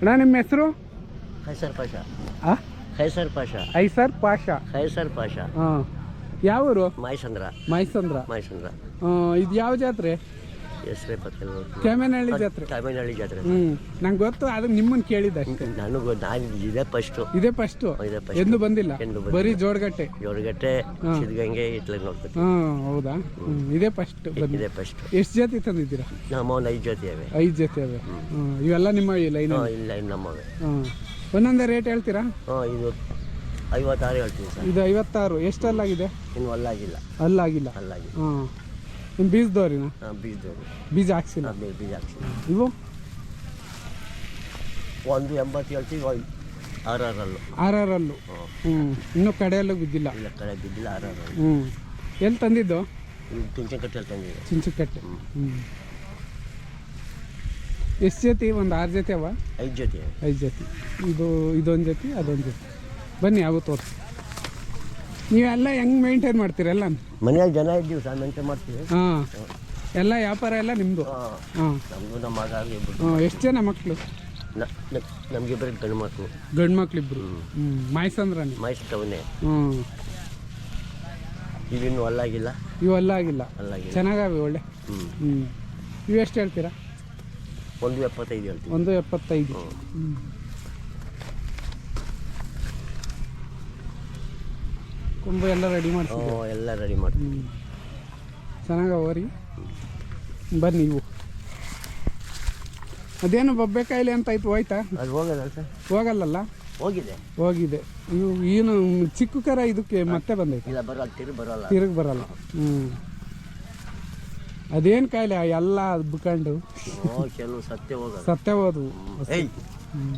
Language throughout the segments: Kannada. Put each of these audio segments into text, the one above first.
ಅಣ್ಣ ನಿಮ್ಮ ಹೆಸರು? ಖೈಸರ್ ಪಾಷ. ಆ? ಖೈಸರ್ ಪಾಷಾ. ಐಸರ್ ಪಾಷಾ. ಖೈಸರ್ ಪಾಷಾ. ಹಾಂ. ಯಾವೂರು? ಮಾಯಸಂದ್ರ ಮೈಸಂದ್ರ. ಮೈಸಂದ್ರ. ಇದು ಯಾವ ಜಾತ್ರೆ? ಹೆಸರೇ ಪತ್ತಿಲ್ಲ ಕೆಮೆನಹಳ್ಳಿ ಜಾತ್ರೆ. ಕಾಮಿನಹಳ್ಳಿ ಜಾತ್ರೆ. ಹ್ಮ್ ನಂಗೆ ಗೊತ್ತು ಅದು ನಿಮ್ಮನ್ನು ಕೇಳಿದ್ದೆ ಅಷ್ಟೇ ನನಗೂ ನಾನು ಇದೇ ಫಸ್ಟು ಇದೇ ಫಸ್ಟು ಇದೇ ಎಂದು ಬಂದಿಲ್ಲ. ಎಂದು ಬಂದಿಲ್ಲ. ಬರೀ ಜೋಡ್ಗಟ್ಟೆ. ಜೋಡಗಟ್ಟೆ ಸಿದ್ಧಗಂಗೆ ಇತ್ಲಾಗ ನೋಡ್ಬೇಕು ಹ್ಮ್ ಹೌದಾ? ಇದೆ ಇದೇ ಫಸ್ಟ್ ಬಂದಿದೆ ಇದೇ ಫಸ್ಟ್ ಎಷ್ಟು ಜಾತಿ ತಂದಿದ್ದೀರಾ? ನಮ್ಮ ಒಂದು ಐದು ಜೊತೆ ಇವೆ. ಐದು ಜೊತೆ ಅವೆ ಇವೆಲ್ಲ ನಿಮ್ಮ ಲೈನ್ ಹಾಂ ಇಲ್ಲ ಇನ್ನು ನಮ್ಮವೆ. ಹ್ಮ್. ಒಂದೊಂದೇ ರೇಟ್ ಹೇಳ್ತೀರಾ? ಹಾಂ ಇದು ಐವತ್ತಾರು ಹೇಳ್ತೀನಿ ಸರ್. ಇದು ಐವತ್ತಾರು. ಎಷ್ಟಲ್ಲಾಗಿದೆ ಇನ್ನು ಅಲ್ಲಾಗಿಲ್ಲ. ಅಲ್ಲಾಗಿಲ್ಲ. ಅಲ್ಲಾಗಿಲ್ಲ. ಹಾಂ ನಿಮ್ಮ ಬೀಜದವ್ರಿನ ಹಾಂ ಬೀಜದವ್ರು ಬೀಜ ಹಾಕ್ಸಿಲ್ಲ? ಆಮೇಲೆ ಬೀಜ ಹಾಕ್ಸಿಲ್ಲ. ಇವು? ಒಂದು ಎಂಬತ್ತು ಹೇಳ್ತೀವಿ ಒಂದು ಆರು ಆರಲ್ಲು ಆರ್ ಆರ್ ಅಲ್ಲು ಹಾಂ. ಹ್ಞೂ ಇನ್ನೂ ಕಡೆಯಲ್ಲೂ ಬಿದ್ದಿಲ್ಲ? ಇಲ್ಲ ಕಡೆ ಬಿದ್ದಿಲ್ಲ ಆರ್ ಆರ್ ಹ್ಞೂ ಎಲ್ಲಿ ತಂದಿದ್ದು? ತುಂಚನಕಟ್ಟೆಯಲ್ಲಿ ತಂದಿದೆ ಚಿಂಚುಕಟ್ಟೆ ಹ್ಞೂ ಎಷ್ಟು ಜೊತೆ? ಒಂದು ಆರು ಜೊತೆ ಅವ? ಐದು ಜೊತೆ. ಐದು ಜೊತೆ. ಇದು ಇದೊಂದು ಜೊತೆ ಅದೊಂದು ಜೊತೆ. ಬನ್ನಿ ಯಾವ ತೋರಿಸಿ ನೀವೆಲ್ಲ ಹೆಂಗ್ ಮೇಂಟೈನ್ ಮಾಡ್ತೀರಲ್ಲ ಮನೆಯಲ್ಲಿ ಜನ ಇದ್ದೀವಿ ಸರ್ ಮೇಂಟೈನ್ ಮಾಡ್ತೀವಿ. ಹಾಂ. ಎಲ್ಲ ವ್ಯಾಪಾರ ಎಲ್ಲ ನಿಮ್ಮದು ಹಾಂ. ನಮಗೂ ನಮ್ಮ ಮಗ ಹಾಂ ಎಷ್ಟು ಜನ ಮಕ್ಕಳು ನಮಗಿಬ್ಬರಿಗೆ ಗಂಡು ಮಕ್ಕಳು ಗಂಡು ಮಕ್ಳಿಬ್ರು ಹ್ಞೂ ಮಾಯ್ಸಂದ್ರನಿ ಕವನೇ ಹ್ಞೂ ಇವಿನ್ನು ಅಲ್ಲಾಗಿಲ್ಲ. ಇವೆಲ್ಲ ಆಗಿಲ್ಲ ಅಲ್ಲಾಗಿಲ್ಲ. ಚೆನ್ನಾಗಾವೆ ಒಳ್ಳೆ. ಹ್ಞೂ ಹ್ಞೂ ಇವು ಎಷ್ಟು ಹೇಳ್ತೀರಾ? ಒಂದು ಎಪ್ಪತ್ತೈದು ಹೇಳ್ತೀವಿ. ಒಂದು ಎಪ್ಪತ್ತೈದು. ಹ್ಞೂ ಕೊಂಬು ಎಲ್ಲ ರೆಡಿ ಮಾಡ್ಸಿ ಎಲ್ಲ ರೆಡಿ ಮಾಡ್ತೀವಿ ಚೆನ್ನಾಗಿ ಚೆನ್ನಾಗವ ರೀ ಬನ್ನಿ ಇವು ಅದೇನು ಬೊಬ್ಬೆ ಕಾಯಿಲೆ ಅಂತ ಆಯ್ತು ಹೋಯ್ತಾ? ಅದು ಹೋಗೋದಲ್ಲ ಸರ್. ಹೋಗಲ್ಲಲ್ಲ? ಹೋಗಿದೆ. ಹೋಗಿದೆ. ಇವು ಏನು ಚಿಕ್ಕ ಕರ ಇದಕ್ಕೆ ಮತ್ತೆ ಬಂದೈತೆ? ಇಲ್ಲ ಬರಲ್ಲ ತಿರು ಬರೋಲ್ಲ. ತಿರುಗಿ ಬರಲ್ಲ. ಹ್ಞೂ ಅದೇನು ಕಾಯಿಲೆ ಎಲ್ಲ ಬಿಕೊಂಡು ಓ ಕೆಲವು ಸತ್ಯ ಹೋಗಲ್ಲ. ಸತ್ಯ ಹೋದ್ವು. ಹ್ಞೂ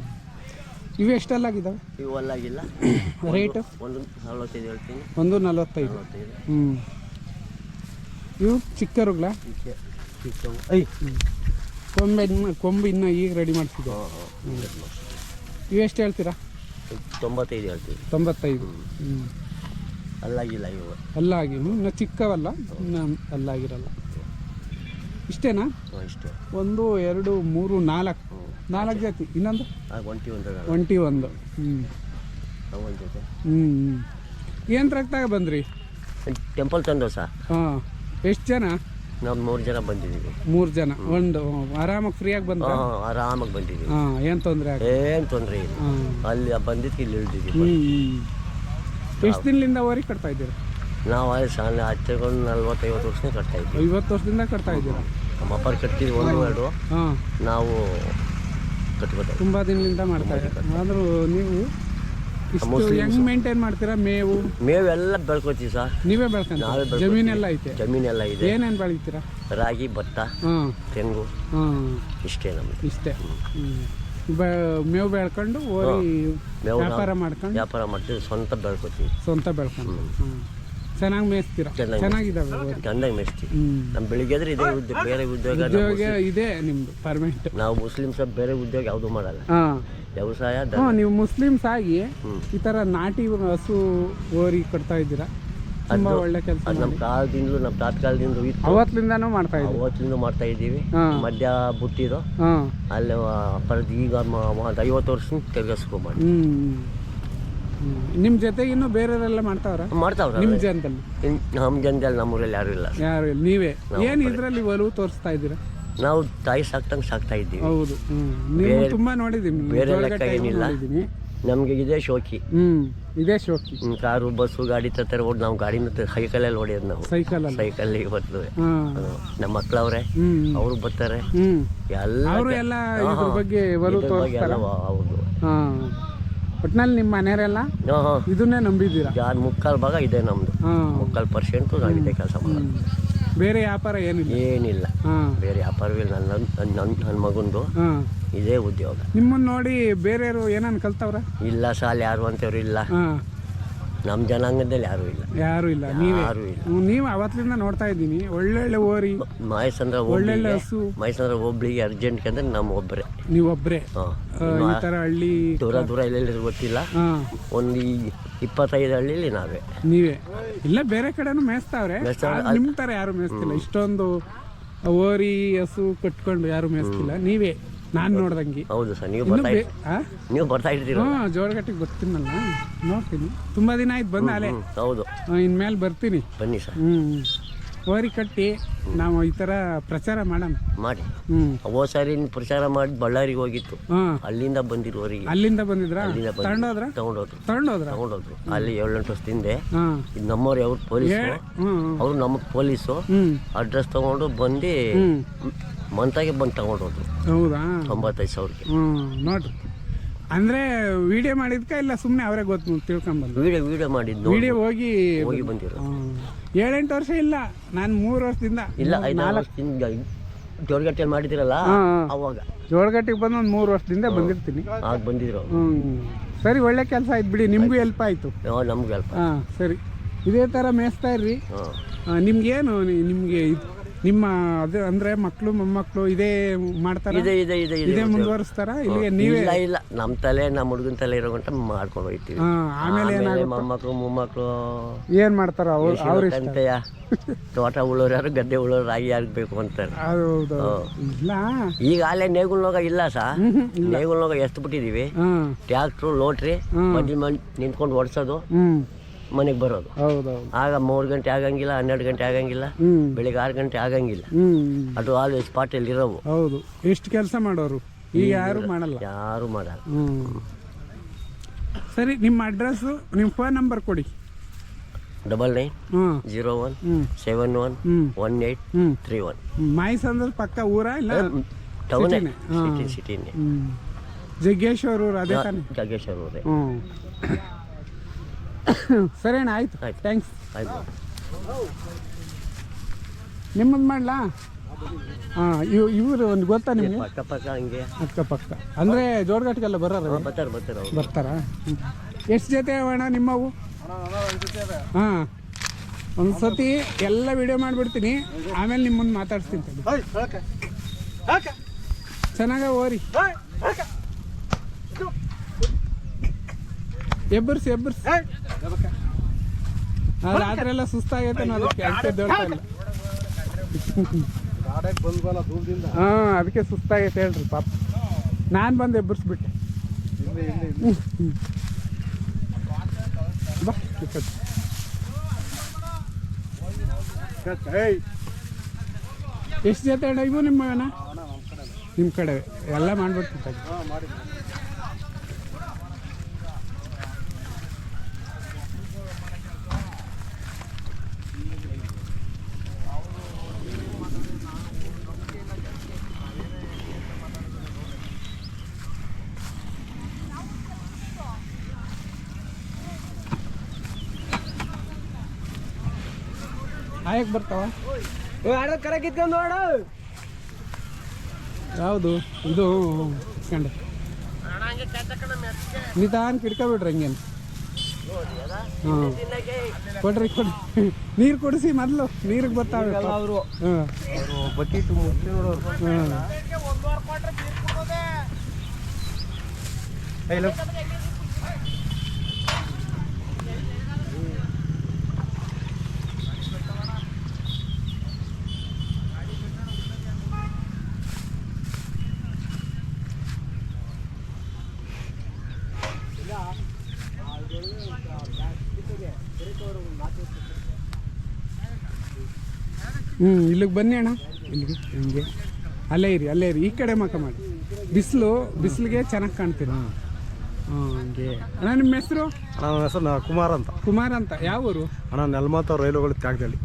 ಇವು ಎಷ್ಟೆಲ್ಲಾಗಿದ್ದಾವೆ ಇವು ಅಲ್ಲಾಗಿಲ್ಲ ರೇಟು ಒಂದು ನಲ್ವತ್ತೈದು ಹೇಳ್ತೀನಿ. ಒಂದು ನಲವತ್ತೈದು. ನಲ್ವತ್ತೈದು. ಹ್ಞೂ ಇವು ಚಿಕ್ಕರುಗಳ ಚಿಕ್ಕ ಚಿಕ್ಕವು ಐ. ಕೊಂಬೆ ಇನ್ನು ಕೊಂಬು ಇನ್ನೂ ಈಗ ರೆಡಿ ಮಾಡ್ತಿದ್ದೆ. ಇವು ಎಷ್ಟು ಹೇಳ್ತೀರಾ? ತೊಂಬತ್ತೈದು ಹೇಳ್ತೀವಿ ತೊಂಬತ್ತೈದು. ಹ್ಞೂ ಅಲ್ಲಾಗಿಲ್ಲ ಇವು. ಅಲ್ಲಾಗಿ ಇನ್ನು ಚಿಕ್ಕವಲ್ಲ. ಇನ್ನು ಅಲ್ಲಾಗಿರಲ್ಲ. ಇಷ್ಟೇನಾ? ಇಷ್ಟೇ. ಒಂದು ಎರಡು ಮೂರು ನಾಲ್ಕು. ನಾಲ್ಕು ಜಾತಿ. ಇನ್ನೊಂದು? ಒಂಟಿ ಒಂದು ಒಂಟಿ ಒಂದು. ಹ್ಞೂ ಹ್ಞೂ ಏನು ರಕ್ತಾಗ ಬಂದ್ರಿ? ಟೆಂಪಲ್ ತಂದೋ ಸಾ ಹಾಂ. ಎಷ್ಟು ಜನ? ನಾವು ಮೂರು ಜನ ಬಂದಿದ್ದೀವಿ. ಮೂರು ಜನ. ಒಂದು ಆರಾಮಾಗಿ ಫ್ರೀಯಾಗಿ ಬಂದ ಆರಾಮಾಗಿ ಬಂದಿದ್ದೀವಿ. ಹಾಂ ಏನು ತೊಂದರೆ ಏನು ತೊಂದರೆ ಇಲ್ಲ. ಅಲ್ಲಿ ಬಂದಿದ್ದಕ್ಕೆ ಇಲ್ಲಿ ಇಳಿದಿದ್ದೀವಿ. ಎಷ್ಟು ದಿನದಿಂದ ಓರಿ ಕಟ್ತಾ ಇದ್ದೀರಾ? ನಾವು ಅಲ್ಲಿ ಶಾಲೆ ಹತ್ತಿರಗಳು ನಲ್ವತ್ತೈವತ್ತು ವರ್ಷನೇ ಕಟ್ತಾ ಇದ್ದೀವಿ. ಐವತ್ತು ವರ್ಷದಿಂದ ಕಟ್ತಾ ಇದ್ದೀರಾ? ನಮ್ಮ ಅಪ್ಪ ಕಟ್ತಿದ್ವಿ ಒಂದು ಎರಡು. ಹಾಂ. ನಾವು ಕಟ್ಕೋತಾ ತುಂಬ ದಿನದಿಂದ ಮಾಡ್ತಾ ಇದ್ದಾರೆ. ಆದರೂ ನೀವು ಇಷ್ಟು. ಹೆಂಗ್ ಮೇಂಟೈನ್ ಮಾಡ್ತೀರಾ? ಮೇವು? ಮೇವೆಲ್ಲ ಬೆಳ್ಕೊತೀವಿ ಸರ್. ನೀವೇ ಬೆಳ್ಕೊಂಡು ಜಮೀನ್ ಎಲ್ಲ ಜಮೀನೆಲ್ಲ ಐತೆ? ಜಮೀನೆಲ್ಲ ಇದೆ. ಏನೇನು ಬೆಳಿತೀರಾ ರಾಗಿ ಭತ್ತ ಹಾಂ. ತೆಂಗು. ಹಾಂ. ಇಷ್ಟೇ ನಮ್ಗೆ ಇಷ್ಟೇ. ಹ್ಞೂ ಬೆ ಮೇವು ಬೆಳ್ಕೊಂಡು ಮೇವು ನಾವು ವ್ಯಾಪಾರ ಮಾಡ್ಕೊಂಡು? ವ್ಯಾಪಾರ ಮಾಡ್ತೀವಿ. ಸ್ವಂತ ಬೆಳ್ಕೊತೀವಿ ಸ್ವಂತ ಬೆಳ್ಕೊಂಡು. ಹ್ಞೂ ಚೆನ್ನಾಗಿ ಮೇಯಿಸ್ತೀರಾ? ಚೆನ್ನಾಗಿ ಚೆನ್ನಾಗಿದ್ದಾವೆ ಗಂಡಾಗಿ ಮೇಯಿಸ್ತೀವಿ. ನಮ್ಮ ಬೆಳಿಗ್ಗೆ ಇದ್ರೆ ಇದೇ ಉದ್ಯೋಗ ಬೇರೆ ಉದ್ಯೋಗ ಉದ್ಯೋಗ ಇದೆ ನಿಮ್ದು ಪರ್ಮನೆಂಟ್ ನಾವು ಮುಸ್ಲಿಮ್ಸ್ ಬೇರೆ ಉದ್ಯೋಗ ಯಾವುದು ಮಾಡಲ್ಲ. ಹಾಂ. ವ್ಯವಸಾಯ ದ- ಹಾಂ ನೀವು ಮುಸ್ಲಿಮ್ಸ್ ಆಗಿ ಹ್ಮ್. ಈ ಥರ ನಾಟಿ ಹಸು ಓರಿ ಕೊಡ್ತಾ ಇದ್ದೀರಾ? ತುಂಬ ಅದು- ಒಳ್ಳೆ ಕೆಲಸ ಅದು ನಮ್ಮ ಕಾಲದಿಂದಲೂ ನಮ್ಮ ತಾತ್ಕಾಲದಿಂದ ಇತ್ತು. ಅವತ್ತಿಂದನೂ ಮಾಡ್ತಾ ಇದ್ದೀವಿ ಅವತ್ತಿಂದ ಮಾಡ್ತಾ ಇದ್ದೀವಿ. ಹಾಂ. ಮಧ್ಯ ಬುಟ್ಟಿರೋ ಹಾಂ. ಅಲ್ಲಿ ಪರದ್ ಈಗ ಮ- ಒಂದು ಐವತ್ತು ವರ್ಷ ತಿರ್ಗಸ್ಕೊ ಮಾಡಿ ಹ್ಞೂ ನಿಮ್ಮ ಜೊತೆ ಇನ್ನು ಬೇರೆಯವರೆಲ್ಲ ಮಾಡ್ತಾವ್ರ? ಮಾಡ್ತಾವ್ರ. ನಿಮ್ಮ ಜನದಲ್ಲಿ? ನಮ್ಮ ಜನದಲ್ಲಿ ನಮ್ಮೂರಲ್ಲಿ ಯಾರು ಇಲ್ಲ. ಯಾರು ಇಲ್ಲ, ನೀವೇ? ಏನು ಇದರಲ್ಲಿ ಒಲವು ತೋರಿಸ್ತಾ ಇದ್ದೀರಾ? ನಾವು ತಾಯಿ ಸಾಕ್ತಂಗೆ ಸಾಕ್ತಾ ಇದ್ದೀವಿ. ಹೌದು. ನೀವು ತುಂಬಾ ನೋಡಿದೀನಿ. ನೋಡಿದ್ದೀನಿ ಬೇರೆ ಲೆಕ್ಕ ಏನಿಲ್ಲ. ನಮಗೆ ಇದೇ ಶೋಕಿ. ಹ್ಮ್. ಇದೇ ಶೋಕಿ. ಹ್ಮ್, ಕಾರು ಬಸ್ಸು ಗಾಡಿ ತರ್ತಾರೆ ಓಡ್ ನಾವು ಗಾಡಿನ ಸೈಕಲಲ್ಲಿ ಹೊಡೆಯೋದು ನಾವು. ಸೈಕಲ್ ಸೈಕಲ್ ಬರ್ತದೆ ಹಾಂ. ನಮ್ಮ ಮಕ್ಳವ್ರೆ. ಅವ್ರು ಅವರು ಬರ್ತಾರೆ. ಹ್ಞೂ ಎಲ್ಲ ಅವರು ಎಲ್ಲ ಇದ್ರ ಬಗ್ಗೆ ಒಲವು ಇದ್ರ ಬಗ್ಗೆ ತೋರಿಸ್ತಾರ? ಎಲ್ಲ ಹೌದು. ಹಾಂ. ಒಟ್ನಲ್ಲಿ ನಿಮ್ಮ ಮನೆಯವರೆಲ್ಲ ಹಾಂ ಇದನ್ನೇ ನಂಬಿದ್ದೀರಾ? ಮುಕ್ಕಾಲ್ ಮುಕ್ಕಾಲು ಭಾಗ ಇದೆ ನಮ್ಮದು ಹಾಂ. ಮುಕ್ಕಾಲು ಪರ್ಸೆಂಟು ಇದೇ ಕೆಲಸ ಮಾಡೋದು. ಬೇರೆ ವ್ಯಾಪಾರ ಏನಿಲ್ಲ? ಏನಿಲ್ಲ. ಹಾಂ. ಬೇರೆ ವ್ಯಾಪಾರವಿಲ್ಲ ನನ್ನ ನನ್ನ ನನ್ನ ಮಗಂದು ಹಾಂ. ಇದೇ ಉದ್ಯೋಗ. ನಿಮ್ಮನ್ನ ನೋಡಿ ಬೇರೆಯವರು ಏನನ್ನ ಕಲ್ತವ್ರ? ಇಲ್ಲ ಸಾಲ ಯಾರು ಅಂತವ್ರು ಇಲ್ಲ. ಹಾಂ. ನಮ್ಮ ಜನಾಂಗದಲ್ಲಿ ಯಾರು ಇಲ್ಲ. ಯಾರು ಇಲ್ಲ. ನೀವೇ? ಯಾರೂ ಇಲ್ಲ. ನೀವು ಅವತ್ತಿಂದ ನೋಡ್ತಾ ಇದ್ದೀನಿ. ಒಳ್ಳೊಳ್ಳೆ ಓರಿ ಮಹೇಶಂದ್ರ ಒಳ್ಳೊಳ್ಳೆ ಹಸು. ಮಹೇಶಂದ್ರ ಒಬ್ಳಿಗೆ ಅರ್ಜೆಂಟ್ ಅಂದ್ರೆ ನಮ್ಮ ಒಬ್ಬರೇ ನೀವೊಬ್ಬರೇ ಹಾ. ಈ ತರ ಹಳ್ಳಿ ದೂರ ದೂರ ಎಲ್ಲೆಲ್ಲಿ ಗೊತ್ತಿಲ್ಲ. ಹಾಂ. ಒಂದು ಈ- ಇಪ್ಪತ್ತೈದು ಹಳ್ಳಿಲಿ ನಾವೇ. ನೀವೇ? ಇಲ್ಲ ಬೇರೆ ಕಡೆನೂ ಮೇಯಿಸ್ತಾವ್ರೆ. ಮೇಯ್ಸ್ತಾವ್ರೆ. ಆದ್ರೆ ನಿಮ್ಮ ತರ ಯಾರು ಮೇಯಿಸ್ತಿಲ್ಲ. ಇಷ್ಟೊಂದು ಓರಿ ಹಸು ಕಟ್ಕೊಂಡು ಯಾರು ಮೇಯಿಸ್ತಿಲ್ಲ. ನೀವೇ? ನಾನು ನೋಡ್ದಂಗೆ. ಹೌದು ಸರ್ ನೀವು ಬರ್ತಾ ಆ? ನೀವು ಬರ್ತಾ ಇರ್ತೀರ ಹ್ಞೂ ಜೋಡಗಟ್ಟಿಗೆ ಬರ್ತೀನಲ್ಲ. ನೋಡ್ತೀನಿ. ತುಂಬ ದಿನ ಆಯ್ತು ಬಂದ ಅಲೆ ಹೌದು. ಇನ್ಮೇಲೆ ಬರ್ತೀನಿ. ಬನ್ನಿ ಸರ್. ಹ್ಞೂ ಓರಿ ಕಟ್ಟಿ ನಾವು ಈ ಥರ ಪ್ರಚಾರ ಮಾಡೋಣ. ಮಾಡಿ. ಹ್ಞೂ ಹೋದ ಸಾರಿ ನೀವು ಪ್ರಚಾರ ಮಾಡಿ ಬಳ್ಳಾರಿಗೆ ಹೋಗಿತ್ತು. ಹಾಂ. ಅಲ್ಲಿಂದ ಬಂದಿರುವವರಿಗೆ ಅಲ್ಲಿಂದ ಬಂದಿದ್ರಾ? ಅಲ್ಲಿಂದ ಬಂದು ತಗೊಂಡೋದ್ರ? ತಗೊಂಡೋದ್ರು. ತಗೊಂಡೋದ್ರ? ತಗೊಂಡೋದ್ರು. ಅಲ್ಲಿ ಏಳೆಂಟು ವರ್ಷದಿಂದ ಹಾಂ. ಇದು ನಮ್ಮವ್ರು ಅವ್ರು ಪೊಲೀಸು? ಹ್ಞೂ ಅವರು ನಮ್ಮ ಪೊಲೀಸು. ಹ್ಞೂ ಅಡ್ರೆಸ್ ತಗೊಂಡು ಬಂದು ಹ್ಞೂ ಮಂತಾಗೆ ಬಂದು ತಗೊಂಡು ಹೋದ್ರು ಹೌದಾ? ತೊಂಬತ್ತೈದು ಸಾವಿರಕ್ಕೆ. ಹ್ಞೂ ನೋಡ್ರಿ. ಅಂದರೆ ವಿಡಿಯೋ ಮಾಡಿದ್ಕ ಇಲ್ಲ ಸುಮ್ಮನೆ ಅವರೇ ಗೊತ್ತು ತಿಳ್ಕೊಂಬಂದು? ವಿಡಿಯೋ ವಿಡಿಯೋ ಮಾಡಿದ್ದು ವಿಡಿಯೋ ಹೋಗಿ ಹೋಗಿ ಬಂದಿರೋ. ಏಳೆಂಟು ವರ್ಷ ಇಲ್ಲ ನಾನು ಮೂರು ವರ್ಷದಿಂದ ಇಲ್ಲ ಐದು ವರ್ಷದಿಂದ ಜೋಡಗಟ್ಟೆಯಲ್ಲಿ ಮಾಡಿದಿರಲ್ಲ ಅವಾಗ. ಜೋಳಗಟ್ಟೆಗೆ ಬಂದು ಒಂದು ಮೂರು ವರ್ಷದಿಂದ ಬಂದಿರ್ತೀನಿ. ಆಗ ಬಂದಿದ್ರು ಹ್ಞೂ ಸರಿ ಒಳ್ಳೆ ಕೆಲಸ ಆಯ್ತು ಬಿಡಿ ನಿಮಗೂ ಹೆಲ್ಪ್ ಆಯಿತು. ನಮ್ಗೆ ಹೆಲ್ಪ್ ಹಾಂ ಸರಿ. ಇದೇ ಥರ ಮೇಯಿಸ್ತಾ ಇರ್ರಿ. ನಿಮ್ಗೇನು ನಿಮಗೆ ನಿಮ್ಮ ಅದು ಅಂದ್ರೆ ಮಕ್ಕಳು ಮೊಮ್ಮಕ್ಕಳು ಇದೇ ಮಾಡ್ತಾರೆ? ಇದೆ ಇದೆ ಇದೆ ಇದೆ ಇದೇ ಮುಂದುವರಿಸ್ತಾರ? ಇಲ್ಲಿಗೆ ನೀವೇ? ಇಲ್ಲ ಇಲ್ಲ. ನಮ್ಮ ತಲೆ ನಮ್ಮ ಹುಡುಗನ ತಲೆ ಇರೋ ಗಂಟ ಮಾಡ್ಕೊಂಡು ಹೋಗ್ತೀವಿ ಹಾಂ ಆಮೇಲೆ ಆಮೇಲೆ ಮೊಮ್ಮಕ್ಕಳು ಮೊಮ್ಮಕ್ಕಳು ಏನು ಮಾಡ್ತಾರ ಅವ್ರು? ಅವ್ರ ಇಷ್ಟ? ಕಂತೆಯ ತೋಟ ಉಳೋರು ಯಾರು ಗದ್ದೆ ಉಳೋರು ರಾಗಿ ಯಾರಿಗೆ ಬೇಕು ಅಂತಾರೆ. ಹೌದು ಇಲ್ಲ. ಈಗ ಅಲ್ಲೇ ನೇಗುಲ್ನೋಗ ಇಲ್ಲ ಸಾ? ನೇಗುಲ್ನೋಗ ಎಷ್ಟು ಬಿಟ್ಟಿದೀವಿ. ಹಾಂ. ಟ್ಯಾಕ್ಟ್ರು ಲೋಟ್ರಿ ಮಧ್ಯ ಮನ್ ನಿಂತ್ಕೊಂಡು ಓಡಿಸೋದು. ಮನೆಗೆ ಬರೋದು. ಹೌದೌದು. ಆಗ ಮೂರು ಗಂಟೆ ಆಗಂಗಿಲ್ಲ ಹನ್ನೆರಡು ಗಂಟೆ ಆಗಂಗಿಲ್ಲ ಬೆಳಿಗ್ಗೆ ಆರು ಗಂಟೆ ಆಗಂಗಿಲ್ಲ. ಅದು ಆಲ್ವೇಸ್ ಪಾಟಿಯಲ್ಲಿ ಇರೋವು. ಹೌದು. ಎಷ್ಟು ಕೆಲಸ ಮಾಡೋರು. ಈಗ ಯಾರು ಮಾಡಲ್ಲ. ಯಾರು ಮಾಡಲ್ಲ. ಸರಿ ನಿಮ್ಮ ಅಡ್ರೆಸ್ ನಿಮ್ಮ ಫೋನ್ ನಂಬರ್ ಕೊಡಿ. Double nine zero one seven one one eight three one Moyes ಅಂದ್ರೆ ಪಕ್ಕ ಊರ ಇಲ್ಲ? ಟೌನ್ ಸಿಟಿನೇ? ಹಾ. ಸಿಟಿ ಸಿಟಿನೇ ಜಗ್ಗೇಶ್ವರ ಊರು ಅದೇ ತಾನೆ? ಜಾಗೇಶ್ವರ ಊರೇ ಹ್ಞೂ ಸರಿ ಅಣ್ಣ ಆಯ್ತು. ಆಯ್ತು. ಥ್ಯಾಂಕ್ಸ್ ಆಯ್ತು. ನಿಮ್ಮದು ಮಾಡಲಾ? ಹಾಂ ಇವ್ ಇವರು ಒಂದು ಗೊತ್ತಾ ನಿಮಗೆ? ಅಕ್ಕಪಕ್ಕ ಪಕ್ಕ ಹಂಗೆ. ಅಕ್ಕಪಕ್ಕ. ಅಂದರೆ ಜೋಡ್ಗಟ್ಟಿಗೆಲ್ಲ ಬರೋರು ಬರ್ತಾರೆ ಬರ್ತಾರೆ ಅವ್ರು. ಬರ್ತಾರಾ? ಎಷ್ಟು ಜೊತೆ ಅಣ್ಣ ನಿಮ್ಮವು? ಹಾಂ. ಒಂದು ಸತಿ ಎಲ್ಲ ವಿಡಿಯೋ ಮಾಡಿಬಿಡ್ತೀನಿ. ಆಮೇಲೆ ನಿಮ್ಮ ಮುಂದೆ ಮಾತಾಡ್ಸ್ತೀನಿ ತಡಿ. ಚೆನ್ನಾಗ ಓರಿ. ಎಬ್ಬರ್ಸಿ ಎಬ್ಬರ್ಸಿ. ಆ ರಾತ್ರಿ ಎಲ್ಲ ಸುಸ್ತಾಗೈತೆ ನಾನು ಅದಕ್ಕೆ ಅದಕ್ಕೆ ದೊಡ್ಡ ಇಲ್ಲ ಹಾಂ ಅದಕ್ಕೆ ಸುಸ್ತಾಗೈತೆ ಹೇಳ್ರಿ ಪಾಪ. ನಾನು ಬಂದು ಎಬ್ಬರಿಸ್ಬಿಟ್ಟೆ. ಬಾ. ಎಷ್ಟು ಜೊತೆ ಇವು ನಿಮ್ಮ ನಿಮ್ಮ ಕಡೆ ಎಲ್ಲ ಮಾಡ್ಬಿಡ್ತೀನಿ ಆಯಕ್ ಬರ್ತಾವ? ಯಾವುದು? ಇದು ಇಸ್ಕೊಂಡೆ. ನಿಧಾನ ಕಿಡ್ಕೊಬಿಡ್ರಿ ಹಂಗೇನು. ಹಾಂ ಕೊಡ್ರಿ ಕೊಡ್ರಿ. ನೀರು ಕುಡಿಸಿ ಮೊದಲು ನೀರಿಗೆ ಬರ್ತಾವೆ ಅವರು ಬಕೆಟ್ ಮುಟ್ಟಿ ನೋಡೋರು ಹಾಂ ಹ್ಞೂ ಇಲ್ಲಿಗೆ ಬನ್ನಿ ಅಣ್ಣ. ಇಲ್ಲಿಗೆ ಹಿಂಗೆ. ಅಲ್ಲೇ ಇರಿ ಅಲ್ಲೇ ಇರಿ. ಈ ಕಡೆ ಮಕ ಮಾಡಿ. ಬಿಸಿಲು ಬಿಸಿಲಿಗೆ ಚೆನ್ನಾಗಿ ಕಾಣ್ತೀರ? ಹಾಂ ಹಂಗೆ. ಅಣ್ಣ ನಿಮ್ಮ ಹೆಸರು? ಅಣ್ಣ ನನ್ನ ಹೆಸರು ನಾ- ಕುಮಾರ್ ಅಂತ. ಕುಮಾರ್ ಅಂತ. ಯಾವ ಊರು ಅಣ್ಣ ನೆಲಮಾತ ರೈಲುಗಳು ತ್ಯಾಗದಲ್ಲಿ